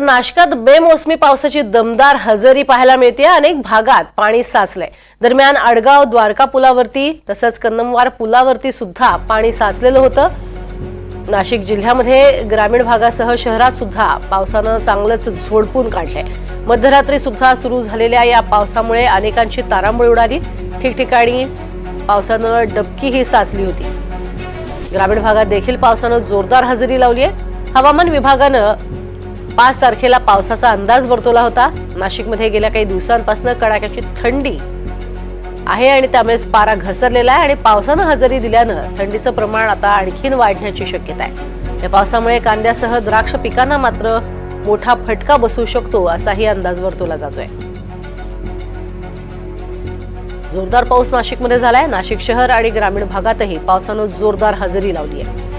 तर नाशकात बेमोसमी पावसाची दमदार हजेरी पाहायला मिळते. अनेक भागात पाणी साचलंय. दरम्यान आडगाव द्वारका पुलावरती तसंच कन्नमवार पुलावरती सुद्धा पाणी साचलेलं होतं. नाशिक जिल्ह्यामध्ये ग्रामीण भागासह शहरात सुद्धा पावसानं चांगलंच झोडपून काढलंय. मध्यरात्री सुद्धा सुरू झालेल्या या पावसामुळे अनेकांची तारांबळ उडाली. ठिकठिकाणी पावसानं डबकीही साचली होती. ग्रामीण भागात देखील पावसानं जोरदार हजेरी लावली आहे हवामान विभागानं पाच तारखेला पावसाचा अंदाज वर्तवला होता. नाशिकमध्ये गेल्या काही दिवसांपासून कडाक्याची थंडी आहे आणि त्यामुळेच पारा घसरलेला आहे आणि पावसानं हजेरी दिल्यानं थंडीचं प्रमाण आता आणखीन वाढण्याची शक्यता आहे. या पावसामुळे कांद्यासह द्राक्ष पिकांना मात्र मोठा फटका बसू शकतो असाही अंदाज वर्तवला जातोय. जोरदार पाऊस नाशिकमध्ये झालाय. नाशिक शहर आणि ग्रामीण भागातही पावसानं जोरदार हजेरी लावली आहे.